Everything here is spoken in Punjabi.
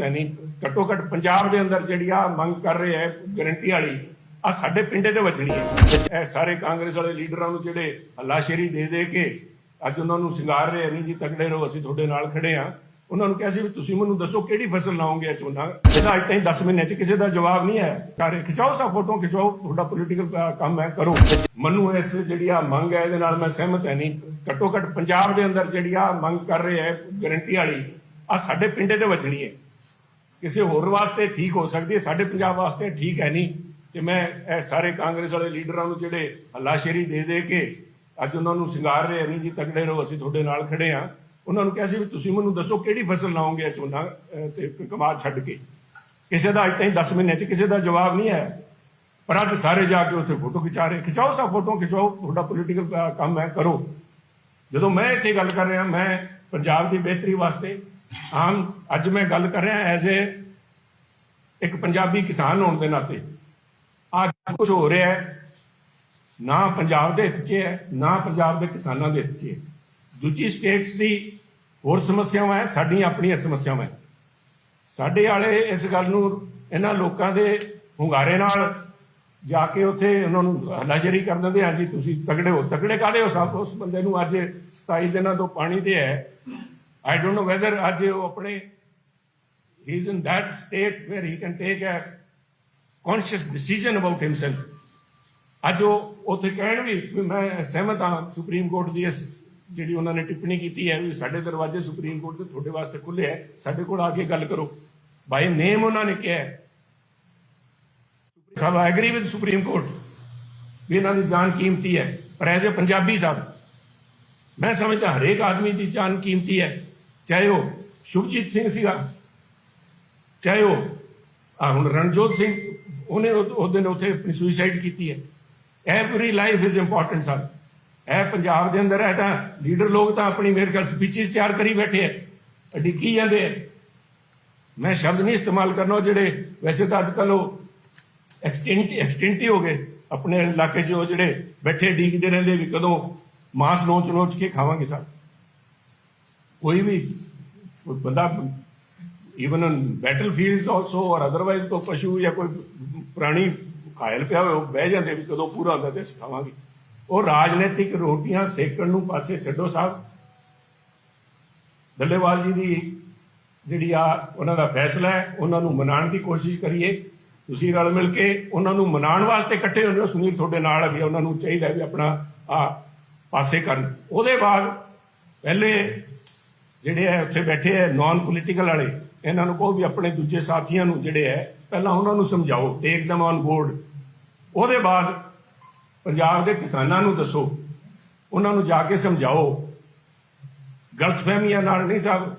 ਨਹੀਂ, ਘੱਟੋ ਘੱਟ ਪੰਜਾਬ ਦੇ ਅੰਦਰ ਜਿਹੜੀ ਆ ਮੰਗ ਕਰ ਰਹੇ ਹੈ ਗਰੰਟੀ ਵਾਲੀ ਆ ਸਾਡੇ ਪਿੰਡੇ ਤੇ ਵੱਜਣੀ ਹੈ। ਇਹ ਸਾਰੇ ਕਾਂਗਰਸ ਵਾਲੇ ਲੀਡਰਾਂ ਨੂੰ ਜਿਹੜੇ ਹੱਲਾਸ਼ੇਰੀ ਦੇ ਦੇ ਕੇ ਅੱਜ ਉਹਨਾਂ ਨੂੰ ਸ਼ਿੰਗਾਰ ਰਹੇ ਨਹੀਂ ਜੀ, ਤਕੜੇ ਰਹੋ, ਅਸੀਂ ਤੁਹਾਡੇ ਨਾਲ ਖੜੇ ਆ। ਉਹਨਾਂ ਨੂੰ ਕਿਹਾ ਸੀ ਵੀ ਤੁਸੀਂ ਮੈਨੂੰ ਦੱਸੋ ਕਿਹੜੀ ਫਸਲ ਲਾਓਗੇ ਝੋਨਾ ਇਹਦਾ ਅੱਜ ਤਾਈਂ 10 ਮਹੀਨੇ ਚ ਕਿਸੇ ਦਾ ਜਵਾਬ ਨਹੀਂ ਹੈ। ਸਾਰੇ ਖਿਚਾਓ ਸਭ ਫੋਟੋ, ਖਿਚਾਓ, ਤੁਹਾਡਾ ਪੋਲੀਟੀਕਲ ਕੰਮ ਹੈ, ਕਰੋ। ਮੈਨੂੰ ਇਸ ਜਿਹੜੀ ਆ ਮੰਗ ਹੈ, ਇਹਦੇ ਨਾਲ ਮੈਂ ਸਹਿਮਤ ਹੈ, ਨਹੀਂ, ਘੱਟੋ ਘੱਟ ਪੰਜਾਬ ਦੇ ਅੰਦਰ ਜਿਹੜੀ ਆ ਮੰਗ ਕਰ ਰਹੇ ਹੈ ਗਰੰਟੀ ਵਾਲੀ ਆ ਸਾਡੇ ਪਿੰਡੇ ਤੇ ਵੱਜਣੀ ਹੈ। ਕਿਸੇ ਹੋਰ ਵਾਸਤੇ ਠੀਕ ਹੋ ਸਕਦੀ ਹੈ? ਸਾਡੇ ਪੰਜਾਬ ਵਾਸਤੇ ਠੀਕ ਹੈ ਨਹੀਂ। ਤੇ ਮੈਂ ਇਹ ਸਾਰੇ ਕਾਂਗਰਸ ਵਾਲੇ ਲੀਡਰਾਂ ਨੂੰ ਜਿਹੜੇ ਹੱਲਾਸ਼ੇਰੀ ਦੇ ਦੇ ਕੇ ਅੱਜ ਉਹਨਾਂ ਨੂੰ ਸ਼ਿੰਗਾਰ ਰਹੇ ਨਹੀਂ ਜੀ ਤਕੜੇ ਰਹੋ ਅਸੀਂ ਤੁਹਾਡੇ ਨਾਲ ਖੜੇ ਆ ਉਹਨਾਂ ਨੂੰ ਕਿਹਾ ਵੀ ਤੁਸੀਂ ਮੈਨੂੰ ਦੱਸੋ ਕਿਹੜੀ ਫਸਲ ਲਾਓਗੇ ਝੋਨਾ ਅਹ, ਤੇ ਕਮਾਦ ਛੱਡ ਕੇ। ਕਿਸੇ ਦਾ ਅੱਜ ਤਾਈਂ 10 ਮਹੀਨੇ ਚ ਕਿਸੇ ਦਾ ਜਵਾਬ ਨਹੀਂ ਹੈ ਪਰ ਅੱਜ ਸਾਰੇ ਜਾ ਕੇ ਉੱਥੇ ਫੋਟੋ ਖਿਚਾ ਰਹੇ। ਖਿਚਾਓ ਸਭ ਫੋਟੋ ਖਿਚਾਓ ਤੁਹਾਡਾ ਪੋਲੀਟੀਕਲ ਕੰਮ ਹੈ ਕਰੋ। ਜਦੋਂ ਮੈਂ ਇੱਥੇ ਗੱਲ ਕਰ ਰਿਹਾ ਮੈਂ ਪੰਜਾਬ ਦੀ ਬਿਹਤਰੀ ਵਾਸਤੇ ਆਮ ਅੱਜ ਮੈਂ ਗੱਲ ਕਰ ਰਿਹਾ ਐਜ਼ ਏ ਇੱਕ ਪੰਜਾਬੀ ਕਿਸਾਨ ਹੋਣ ਦੇ ਨਾਤੇ। ਅੱਜ ਕੁਝ ਹੋ ਰਿਹਾ ਹੈ, ਨਾ ਪੰਜਾਬ ਦੇ ਹਿੱਤ 'ਚ ਹੈ, ਨਾ ਪੰਜਾਬ ਦੇ ਕਿਸਾਨਾਂ ਦੇ ਹਿੱਤ 'ਚ ਹੈ। ਦੂਜੀ ਸਟੇਟਸ ਦੀ ਹੋਰ ਸਮੱਸਿਆਵਾਂ ਹੈ, ਸਾਡੀਆਂ ਆਪਣੀਆਂ ਸਮੱਸਿਆਵਾਂ ਹੈ। ਸਾਡੇ ਵਾਲੇ ਇਸ ਗੱਲ ਨੂੰ ਇਹਨਾਂ ਲੋਕਾਂ ਦੇ ਹੁੰਗਾਰੇ ਨਾਲ ਜਾ ਕੇ ਉੱਥੇ ਉਹਨਾਂ ਨੂੰ ਹਲਾਸ਼ੇਰੀ ਕਰ ਦਿੰਦੇ ਹਾਂਜੀ, ਤੁਸੀਂ ਤਗੜੇ ਹੋ ਤਗੜੇ ਕਾਦੇ ਹੋ? ਸਭ ਉਸ ਬੰਦੇ ਨੂੰ ਅੱਜ 27 ਦਿਨਾਂ ਤੋਂ ਪਾਣੀ ਤੇ ਹੈ। ਆਈ ਡੋਨਟ ਨੋ ਵੈਦਰ ਅੱਜ ਉਹ ਆਪਣੇ ਹੀ is that state where he can take a conscious decision about himself. ਅੱਜ ਉਹ ਉੱਥੇ ਕਹਿਣ ਵੀ ਮੈਂ ਸਹਿਮਤ ਹਾਂ ਸੁਪਰੀਮ ਕੋਰਟ ਦੀ ਇਸ ਜਿਹੜੀ ਉਹਨਾਂ ਨੇ ਟਿੱਪਣੀ ਕੀਤੀ ਹੈ ਵੀ ਸਾਡੇ ਦਰਵਾਜ਼ੇ ਸੁਪਰੀਮ ਕੋਰਟ ਦੇ ਤੁਹਾਡੇ ਵਾਸਤੇ ਖੁੱਲੇ ਹੈ ਸਾਡੇ ਕੋਲ ਆ ਕੇ ਗੱਲ ਕਰੋ ਬਾਈ ਨੇਮ ਉਹਨਾਂ ਨੇ ਕਿਹਾ ਹੈ ਐਗਰੀ ਵਿਦ ਸੁਪਰੀਮ ਕੋਰਟ ਵੀ ਇਹਨਾਂ ਦੀ ਜਾਨ ਕੀਮਤੀ ਹੈ ਪਰ ਐਜ਼ ਅ ਪੰਜਾਬੀ ਸਾਹਿਬ ਮੈਂ ਸਮਝਦਾ ਹਰੇਕ ਆਦਮੀ ਦੀ ਜਾਨ ਕੀਮਤੀ ਹੈ। ਚਾਹੇ ਉਹ ਸ਼ੁਭਜੀਤ ਸਿੰਘ ਸੀਗਾ, ਚਾਹੇ ਉਹ ਆ ਹੁਣ ਰਣਜੋਤ ਸਿੰਘ, ਉਹਨੇ ਉਹ ਦਿਨ ਉੱਥੇ ਆਪਣੀ ਸੁਸਾਈਡ ਕੀਤੀ ਹੈ। Every life is important sir ਇਹ ਪੰਜਾਬ ਦੇ ਅੰਦਰ ਹੈ ਤਾਂ ਲੀਡਰ ਲੋਕ ਤਾਂ ਆਪਣੀ ਮੇਰੇ ਖਿਆਲ ਸਪੀਚਸ ਤਿਆਰ ਕਰੀ ਬੈਠੇ ਹੈ। ਅਡਿੱਕੀ ਜਾਂਦੇ ਹੈ? ਮੈਂ ਸ਼ਬਦ ਨਹੀਂ ਇਸਤੇਮਾਲ ਕਰਨਾ, ਉਹ ਜਿਹੜੇ ਵੈਸੇ ਤਾਂ ਅੱਜ ਕੱਲ ਉਹ ਐਕਸਟੈਂਟ ਐਕਸਟੈਂਟ ਹੋ ਗਏ। ਆਪਣੇ ਇਲਾਕੇ 'ਚ ਉਹ ਜਿਹੜੇ ਬੈਠੇ ਡੀਕਦੇ ਰਹਿੰਦੇ ਵੀ ਕਦੋਂ ਮਾਸ ਨੋਚ ਨੋਚ ਕੇ ਖਾਵਾਂਗੇ ਸਰ ਕੋਈ ਵੀ, ਕੋਈ ਬੰਦਾ even on battlefields also or otherwise ਕੋ ਪਸ਼ੂ ਜਾਂ ਕੋਈ ਪ੍ਰਾਣੀ ਘਾਇਲ ਪਿਆ ਹੋਵੇ, ਉਹ ਬਹਿ ਜਾਂਦੇ ਵੀ ਕਦੋਂ ਪੂਰਾ ਹੁੰਦਾ ਤੇ ਅਸੀਂ ਉਹ ਰਾਜਨੀਤਿਕ ਰੋਟੀਆਂ ਸੇਕਣ ਨੂੰ ਪਾਸੇ ਛੱਡੋ ਸਾਹਿਬ। ਡੱਲੇਵਾਲ ਜੀ ਦੀ ਜਿਹੜੀ ਆ ਉਹਨਾਂ ਦਾ ਫੈਸਲਾ ਹੈ, ਉਹਨਾਂ ਨੂੰ ਮਨਾਉਣ ਦੀ ਕੋਸ਼ਿਸ਼ ਕਰੀਏ। ਤੁਸੀਂ ਰਲ ਮਿਲ ਕੇ ਉਹਨਾਂ ਨੂੰ ਮਨਾਉਣ ਵਾਸਤੇ ਇਕੱਠੇ ਹੁੰਦੇ ਹੋ ਸੁਨੀਲ ਤੁਹਾਡੇ ਨਾਲ ਹੈ ਵੀ ਉਹਨਾਂ ਨੂੰ ਚਾਹੀਦਾ ਵੀ ਆਪਣਾ ਆ ਪਾਸੇ ਕਰਨ। ਉਹਦੇ ਬਾਅਦ ਪਹਿਲੇ ਜਿਹੜੇ ਹੈ, ਉੱਥੇ ਬੈਠੇ ਹੈ ਨਾਨ ਪੋਲੀਟੀਕਲ ਵਾਲੇ, ਇਹਨਾਂ ਨੂੰ ਕਹੋ ਵੀ ਆਪਣੇ ਦੂਜੇ ਸਾਥੀਆਂ ਨੂੰ ਜਿਹੜੇ ਹੈ, ਪਹਿਲਾਂ ਉਹਨਾਂ ਨੂੰ ਸਮਝਾਓ ਟੇਕ them ਔਨ ਬੋਰਡ ਉਹਦੇ ਬਾਅਦ ਪੰਜਾਬ ਦੇ ਕਿਸਾਨਾਂ ਨੂੰ ਦੱਸੋ, ਉਹਨਾਂ ਨੂੰ ਜਾ ਕੇ ਸਮਝਾਓ। ਗਲਤਫਹਿਮੀਆਂ ਨਾਲ ਨਹੀਂ ਸਾਹਿਬ